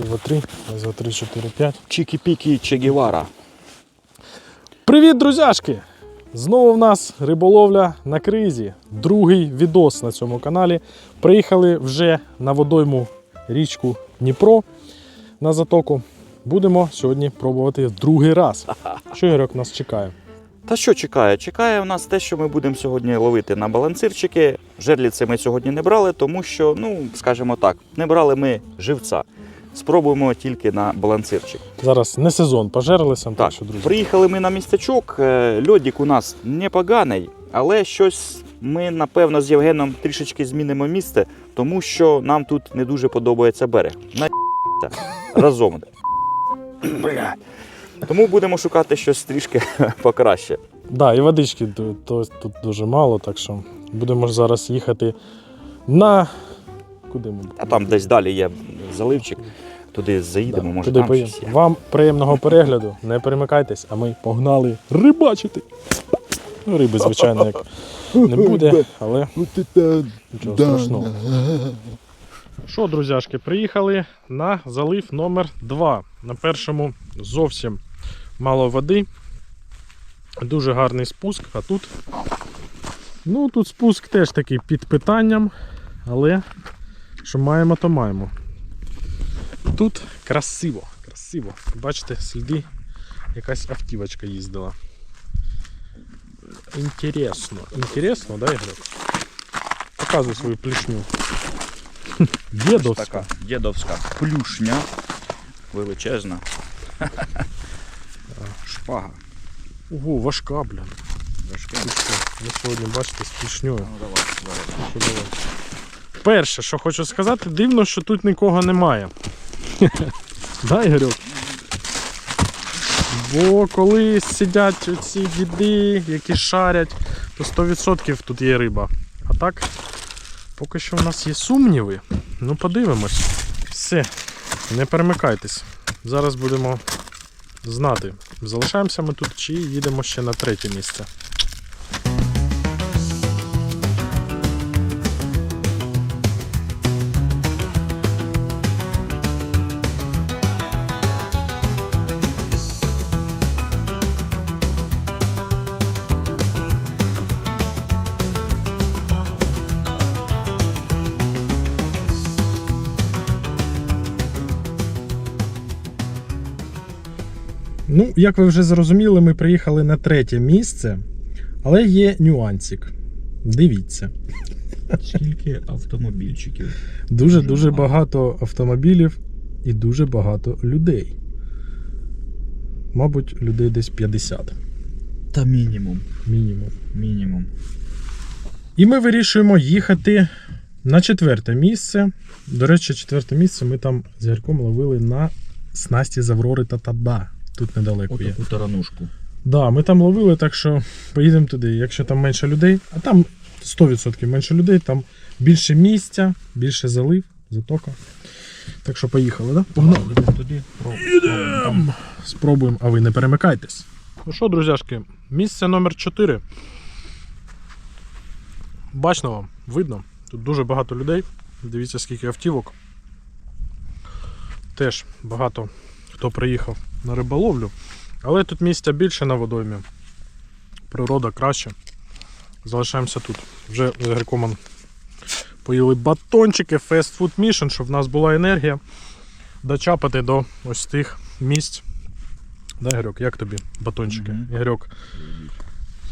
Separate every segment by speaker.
Speaker 1: Два, три, раз, два, три, чотири, п'ять.
Speaker 2: Чікі-пікі Че Гевара.
Speaker 1: Привіт, друзяшки! Знову в нас риболовля на кризі. Другий відос на цьому каналі. Приїхали вже на водойму річку Дніпро на затоку. Будемо сьогодні пробувати другий раз. Що Ігорьок нас чекає?
Speaker 2: Та що чекає? Чекає у нас те, що ми будемо сьогодні ловити на балансирчики. Жерліці ми сьогодні не брали, тому що, ну, скажімо так, не брали ми живця. Спробуємо тільки на балансирчик.
Speaker 1: Зараз не сезон, пожерлися, так,
Speaker 2: Так,
Speaker 1: що, друзі.
Speaker 2: приїхали ми на містечок. е, Льодік у нас непоганий, але щось ми, напевно, з Євгеном трішечки змінимо місце, тому що нам тут не дуже подобається берег. На разом. Бля. Тому будемо шукати щось трішки покраще.
Speaker 1: Да, і водички то, тут дуже мало, так що будемо зараз їхати на. Куди ми?
Speaker 2: А там десь далі є заливчик. Туди заїдемо,
Speaker 1: Да,
Speaker 2: може
Speaker 1: туди
Speaker 2: там
Speaker 1: поїдемо.
Speaker 2: щось є.
Speaker 1: Вам приємного перегляду, не перемикайтесь, а ми погнали рибачити. Ну, риби, звичайно, як не буде, але нічого страшного. Що, друзяшки, приїхали на залив номер 2 На першому зовсім мало води. Дуже гарний спуск, а тут. Ну, тут спуск теж такий під питанням, але що маємо, то маємо. Тут красиво, красиво. Бачите, сліди, якась автівочка їздила. Інтересно. Інтересно, да, Ігор? Показуй свою плішню. Дідовська.
Speaker 2: Така дідовська плюшня. Величезна. Шпага.
Speaker 1: Ого, важка, блін.
Speaker 2: Важка.
Speaker 1: Ми сьогодні, бачите, з плішньою.
Speaker 2: Ну, давай.
Speaker 1: Ну, що давай. Перше, що хочу сказати, дивно, що тут нікого немає. да, Ігорьок? Бо коли сидять оці діди, які шарять, то 100% тут є риба. А так, поки що у нас є сумніви. Ну, подивимось. Все, не перемикайтесь. Зараз будемо знати, залишаємося ми тут чи їдемо ще на третє місце. Ну, як ви вже зрозуміли, ми приїхали на третє місце, але є нюансик. Дивіться.
Speaker 2: Скільки автомобільчиків.
Speaker 1: Дуже
Speaker 2: Дуже
Speaker 1: дуже
Speaker 2: багато.
Speaker 1: багато автомобілів і дуже багато людей. Мабуть, людей десь 50
Speaker 2: Та мінімум.
Speaker 1: мінімум.
Speaker 2: Мінімум.
Speaker 1: І ми вирішуємо їхати на четверте місце. До речі, четверте місце ми там з Ярком ловили на снасті з Аврори та Тада. Тут недалеко є.
Speaker 2: Отаку таранушку.
Speaker 1: Да, ми там ловили, так що поїдемо туди. Якщо там менше людей, а там 100% менше людей, там більше місця, більше залив, затока. Так що поїхали, да? Погнали.
Speaker 2: Туди.
Speaker 1: Ідем. Спробуємо, а ви не перемикайтесь. Ну що, друзяшки, місце номер 4. Бачно вам, видно. Тут дуже багато людей. Дивіться, скільки автівок. Теж багато хто приїхав на риболовлю. Але тут місця більше на водоймі. Природа краще. Залишаємося тут. Вже з Грикоман поїли батончики, Fast Food Mission, щоб в нас була енергія дочапати до ось тих місць. Да, Ігорьок, як тобі батончики?
Speaker 2: Мгм.
Speaker 1: Ігорьок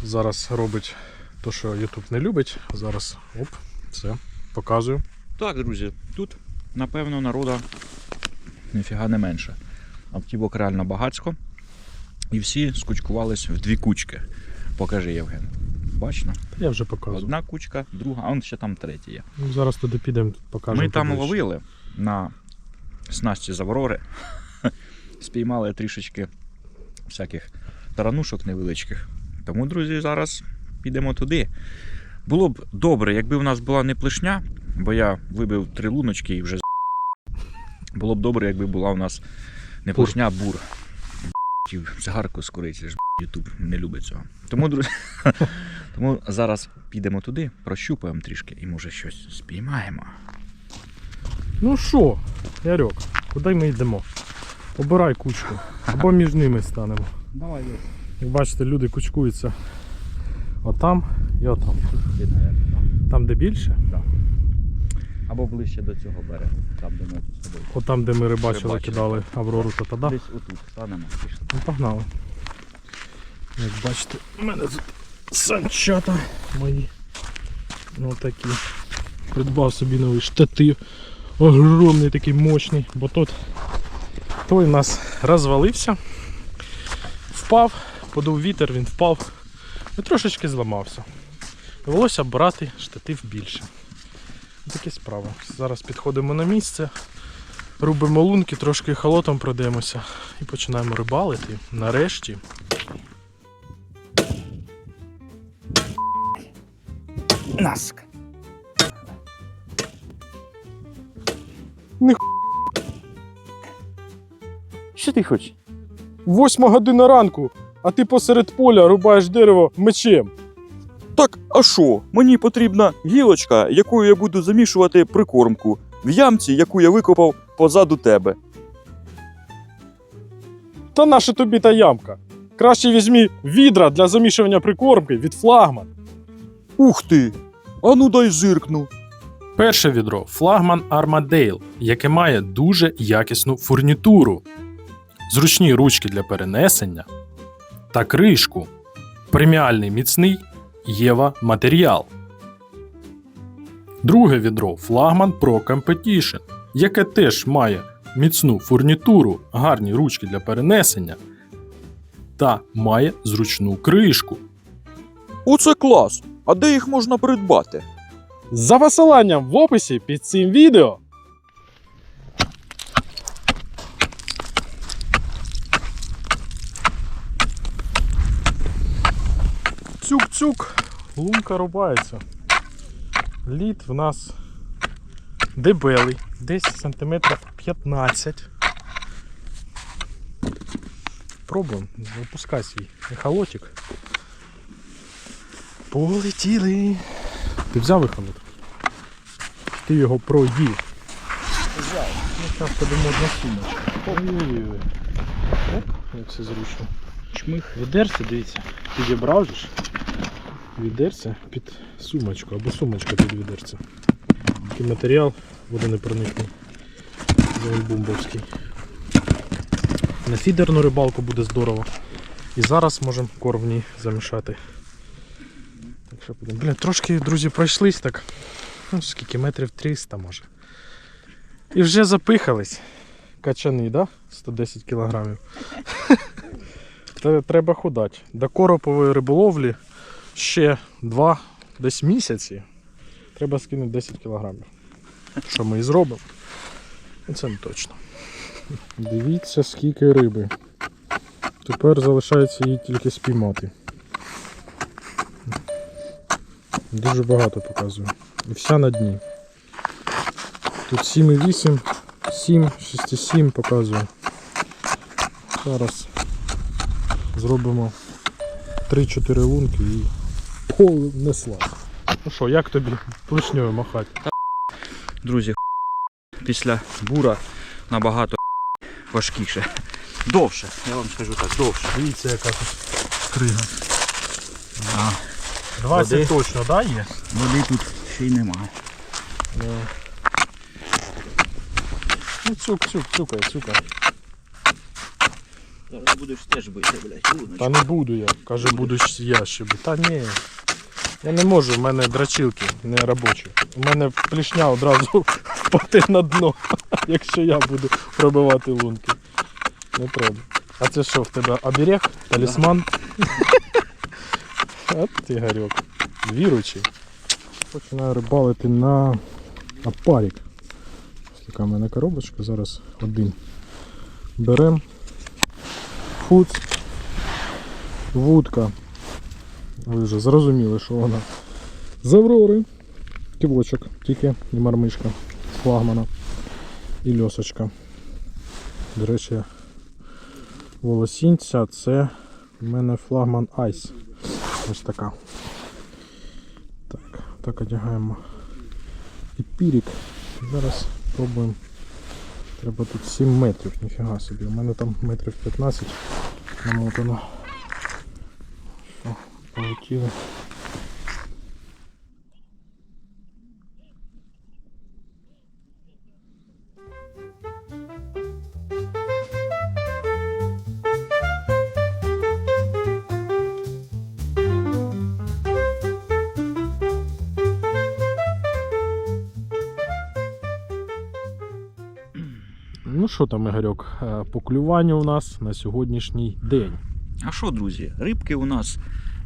Speaker 1: зараз робить те, що YouTube не любить. Зараз оп, все, показую.
Speaker 2: Так, друзі, тут, напевно, народа ніфіга не менше. Автівок реально багатсько. І всі скучкувались в дві кучки. Покажи, Євген. Бачно?
Speaker 1: Я вже показую.
Speaker 2: Одна кучка, друга, а он ще там третя є.
Speaker 1: Ну, зараз туди підемо, покажемо.
Speaker 2: Ми там
Speaker 1: поближче.
Speaker 2: ловили на снасті з Аврори. Спіймали трішечки всяких таранушок невеличких. Тому, друзі, зараз підемо туди. Було б добре, якби в нас була не плешня, бо я вибив три луночки і вже було б добре, якби була у нас не а бур. Цигарку скорити, ж Ютуб не любить цього. Тому, друзі, тому зараз підемо туди, прощупаємо трішки і може щось спіймаємо.
Speaker 1: Ну що, Ярьок, Куди ми йдемо? Обирай кучку. Або між ними станемо.
Speaker 2: Давай, Лесь.
Speaker 1: Як бачите, люди кучкуються отам і отам. Там, де більше,
Speaker 2: да. Або ближче до цього берегу, там де ми тут з тобою.
Speaker 1: отам, де ми рибачили,
Speaker 2: Рибачили,
Speaker 1: кидали Аврору та тоді.
Speaker 2: Десь отут станемо. Пішли.
Speaker 1: Ну, погнали. Як бачите, у мене тут санчата мої. Ну такі. Придбав собі новий штатив. Огромний такий мощний, бо тут той у нас розвалився, впав, подув вітер, він впав і трошечки зламався. Довелося брати штатив більше. Такі справи. Зараз підходимо на місце, рубимо лунки, трошки холотом пройдемося і починаємо рибалити. Нарешті.
Speaker 2: Наска.
Speaker 1: Ні
Speaker 2: Що ти хочеш?
Speaker 1: Восьма година ранку, а ти посеред поля рубаєш дерево мечем.
Speaker 3: Так, а що? Мені потрібна гілочка, якою я буду замішувати прикормку в ямці, яку я викопав позаду тебе.
Speaker 1: Та наша тобі та ямка. Краще візьмі відра для замішування прикормки від флагман.
Speaker 3: Ух ти! Ану дай зиркну.
Speaker 1: Перше відро флагман Armadale, яке має дуже якісну фурнітуру, зручні ручки для перенесення та кришку. Преміальний міцний Єва матеріал. Друге відро флагман Pro Competition, яке теж має міцну фурнітуру, гарні ручки для перенесення та має зручну кришку.
Speaker 3: Оце клас! А де їх можна придбати?
Speaker 1: За посиланням в описі під цим відео. Цюк-цюк, лунка рубається. Лід в нас дебелий, десь сантиметрів 15. Пробуємо, випускай свій ехолотик. Полетіли. Ти взяв вихолод? Ти його проїв. Взяв. Ну, зараз тобі можна. Ой-ой-ой. Оп, як все зручно.
Speaker 2: Чмих.
Speaker 1: Відерце, дивіться, підібрав же ж. Відерце під сумочку або сумочка під відерце. Такий матеріал водонепроникний. Бумбовський. На фідерну рибалку буде здорово. І зараз можемо корм замішати. Так що будемо. Блін, трошки, друзі, пройшлись так. Ну, скільки метрів 300 може. І вже запихались. Качани, да? 110 кілограмів. Треба худати. До коропової риболовлі ще 2 десь місяці. Треба скинути 10 кілограмів. Що ми і зробимо. І Це не точно. Дивіться, скільки риби. Тепер залишається її тільки спіймати. Дуже багато показує. І вся на дні. Тут 7,8, 7, 6,7 показує. Зараз зробимо 3-4 лунки і понесла. Ну що, як тобі плешньою махати?
Speaker 2: Друзі, після бура набагато важкіше. Довше, я вам скажу так, довше.
Speaker 1: Дивіться, яка тут крига.
Speaker 2: А,
Speaker 1: 20
Speaker 2: Води.
Speaker 1: точно, да, є?
Speaker 2: води тут ще й немає.
Speaker 1: Ну, ну цук, цук, цукає, цукає.
Speaker 2: Зараз будеш теж бити, блядь,
Speaker 1: Та не буду я. Каже, буду ж я ще бити. Та ні. Я не можу, в мене драчилки не робочі. У мене плішня одразу впаде на дно, якщо я буду пробивати лунки. Не пробуй. А це що в тебе оберег? Талісман? От ти гарьок. Віручий. Починаю рибалити на апарік. Ось така в мене коробочка, зараз один. Берем. Фуц. Вудка. Ви вже зрозуміли, що вона. З Аврори. Ківочок тільки і мармишка флагмана. І льосочка. До речі, волосінця це в мене флагман Айс. Ось така. Так, так одягаємо пірік. Зараз пробуємо
Speaker 4: Треба тут 7 метрів, ніфіга собі. У мене там метрів 15 намотано. Що. Ну що там, Ігорьок, е, по клюванню у нас на сьогоднішній день.
Speaker 2: А що, друзі, рибки у нас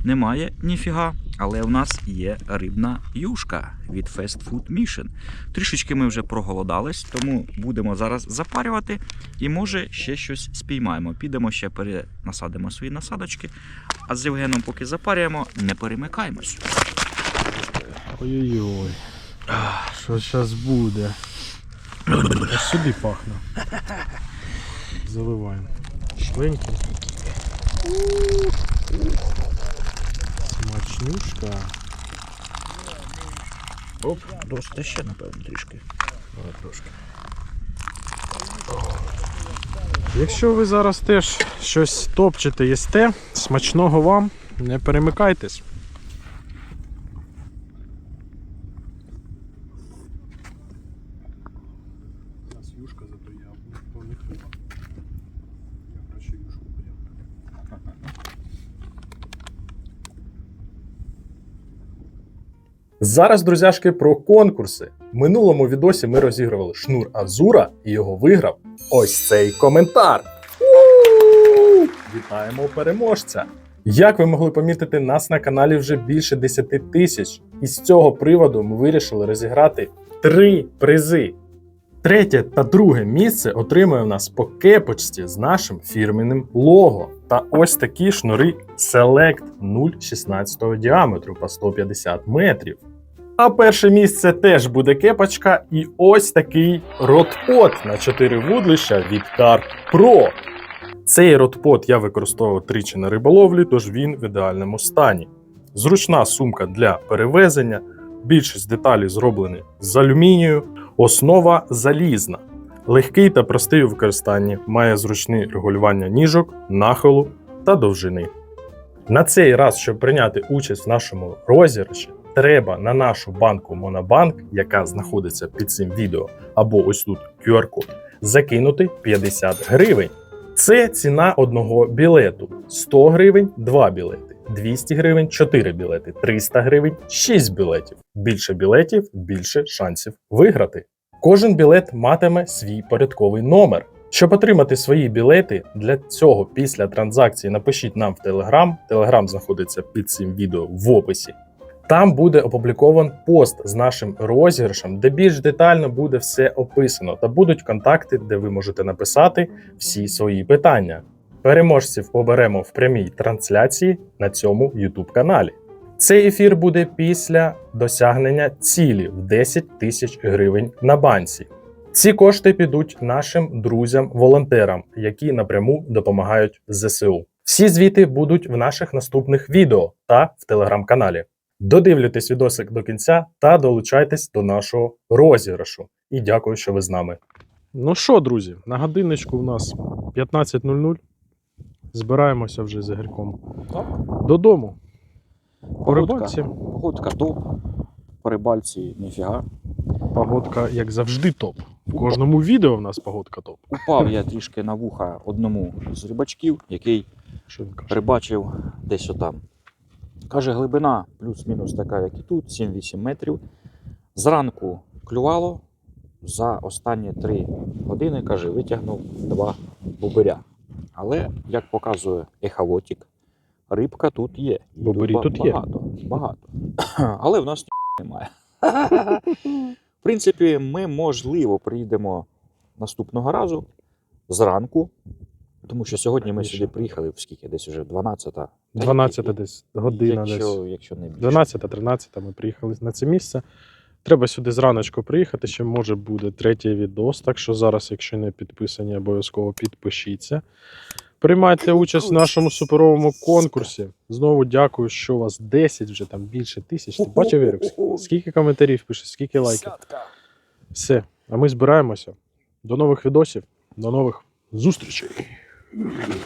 Speaker 2: немає ніфіга, але у нас є рибна юшка від Fast Food Mission. Трішечки ми вже проголодались, тому будемо зараз запарювати і може ще щось спіймаємо. Підемо ще перенасадимо свої насадочки. А з Євгеном, поки запарюємо, не перемикаємось.
Speaker 4: Ой-ой-ой. Що зараз буде? Аж сюди пахне. Заливаємо. Швенький. Смачнюшка.
Speaker 2: Оп, досить ще, напевно, трішки.
Speaker 4: Давай трошки. Якщо ви зараз теж щось топчете, їсте, смачного вам, не перемикайтесь. У нас юшка, зато я то не треба. Я краще юшку прям.
Speaker 1: Зараз, друзяшки, про конкурси. В минулому відосі ми розігрували шнур Азура і його виграв ось цей коментар. Вітаємо переможця! Як ви могли помітити, нас на каналі вже більше 10 тисяч, і з цього приводу ми вирішили розіграти три призи. Третє та друге місце отримує в нас по кепочці з нашим фірменним лого. Та ось такі шнури Select 0,16 діаметру по 150 метрів. А перше місце теж буде кепочка, і ось такий ротпот на 4 вудлища від Carp Pro. Цей ротпот я використовував тричі на риболовлі, тож він в ідеальному стані. Зручна сумка для перевезення, більшість деталей зроблені з алюмінію, основа залізна. Легкий та простий у використанні, має зручне регулювання ніжок, нахилу та довжини. На цей раз, щоб прийняти участь в нашому розіграші, треба на нашу банку Монобанк, яка знаходиться під цим відео, або ось тут QR-код, закинути 50 гривень. Це ціна одного білету: 100 гривень 2 білети, 200 гривень 4 білети, 300 гривень 6 білетів. Більше білетів, більше шансів виграти. Кожен білет матиме свій порядковий номер. Щоб отримати свої білети, для цього після транзакції напишіть нам в Telegram. Telegram знаходиться під цим відео в описі. Там буде опублікован пост з нашим розіграшем, де більш детально буде все описано, та будуть контакти, де ви можете написати всі свої питання. Переможців оберемо в прямій трансляції на цьому YouTube каналі. Цей ефір буде після досягнення цілі в 10 тисяч гривень на банці. Ці кошти підуть нашим друзям-волонтерам, які напряму допомагають ЗСУ. Всі звіти будуть в наших наступних відео та в телеграм-каналі. Додивлюйтесь відосик до кінця та долучайтесь до нашого розіграшу. І дякую, що ви з нами.
Speaker 4: Ну що, друзі, на годинничку у нас 15.00. Збираємося вже з Ігорьком додому. По рибальці.
Speaker 2: Погодка топ. По рибальці ніфіга.
Speaker 4: Погодка, як завжди, топ. В кожному відео в нас погодка топ.
Speaker 2: Упав я трішки на вуха одному з рибачків, який рибачив десь отам. Каже, глибина плюс-мінус така, як і тут, 7-8 метрів. Зранку клювало. За останні 3 години, каже, витягнув два бобиря. Але, як показує ехолотік, рибка тут є. І
Speaker 4: Бобирі
Speaker 2: ба-
Speaker 4: тут є.
Speaker 2: багато, Багато. Але в нас немає. В принципі, ми, можливо, приїдемо наступного разу зранку. Тому що сьогодні ми сюди приїхали в скільки? Десь уже 12 та
Speaker 4: 12 десь година
Speaker 2: якщо,
Speaker 4: десь.
Speaker 2: якщо не більше.
Speaker 4: 12-13 ми приїхали на це місце. Треба сюди зраночку приїхати, ще може буде третій відос. Так що зараз, якщо не підписані, обов'язково підпишіться. Приймайте участь в нашому суперовому конкурсі. Знову дякую, що у вас 10, вже там більше тисяч. Ти бачив, Ірик, скільки коментарів пише, скільки лайків. Все. А ми збираємося.
Speaker 1: До нових відосів, до нових зустрічей. Görüşürüz.